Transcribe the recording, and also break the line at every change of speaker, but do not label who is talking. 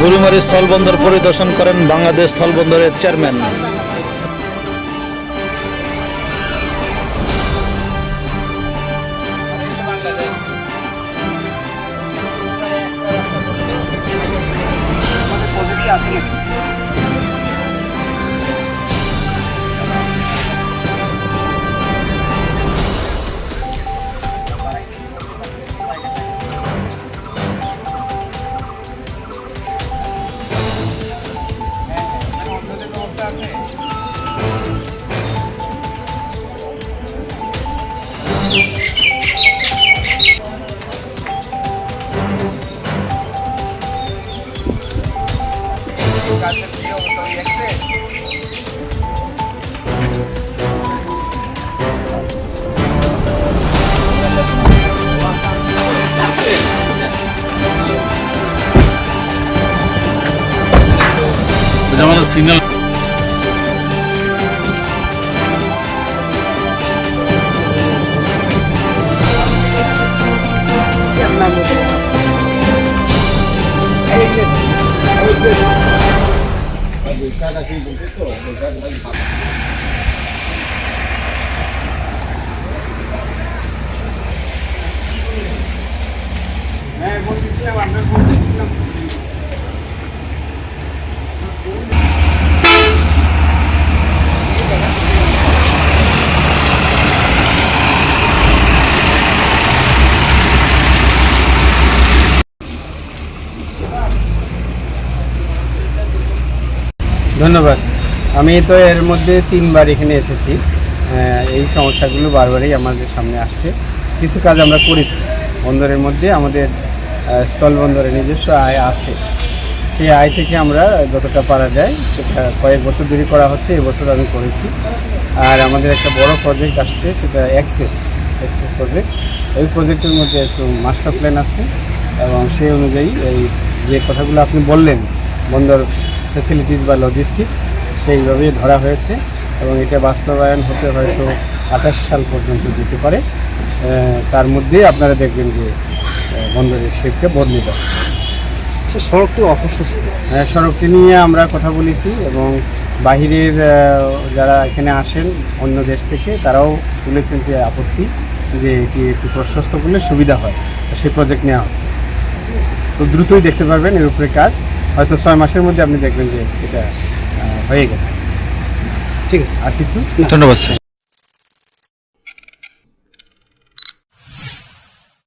বুড়িমারি স্থলবন্দর পরিদর্শন করেন বাংলাদেশ স্থলবন্দরের চেয়ারম্যান।
আমাদের সিগন্যাল হ্যাঁ বলছিলাম আপনার?
বলছিলাম ধন্যবাদ। আমি তো এর মধ্যে তিনবার এখানে এসেছি। এই সমস্যাগুলো বারবারই আমাদের সামনে আসছে। কিছু কাজ আমরা করেছি। বন্দরের মধ্যে আমাদের স্থল বন্দরে নিজস্ব আয় আছে। সেই আয় থেকে আমরা যতটা পারা যায় সেটা কয়েক বছর ধরে করা হচ্ছে এবছর আমি করেছি। আর আমাদের একটা বড় প্রজেক্ট আসছে, সেটা অ্যাক্সেস অ্যাক্সেস প্রজেক্ট এই প্রজেক্টের মধ্যে একটু মাস্টার প্ল্যান আছে। এবং সেই অনুযায়ী এই যে কথাগুলো আপনি বললেন, বন্দর ফ্যাসিলিটিস বা লজিস্টিক্স সেইভাবে ধরা হয়েছে এবং এটা বাস্তবায়ন হতে হয়তো আঠাশ সাল পর্যন্ত যেতে পারে। তার মধ্যে আপনারা দেখবেন যে বন্দরের শেপটা বদলে যাচ্ছে।
সড়কটি অপ্রশস্ত।
হ্যাঁ, সড়কটি নিয়ে আমরা কথা বলেছি এবং বাহিরের যারা এখানে আসেন অন্য দেশ থেকে তারাও তুলেছেন যে আপত্তি যে এটি একটু প্রশস্ত করলে সুবিধা হয়। সেই প্রজেক্ট নেওয়া হচ্ছে। তো দ্রুতই দেখতে পারবেন এর উপরে কাজ। হয়তো ছয় মাসের মধ্যে আপনি দেখবেন যে এটা হয়ে গেছে।
ঠিক আছে।
আর কিছু?
ধন্যবাদ স্যার।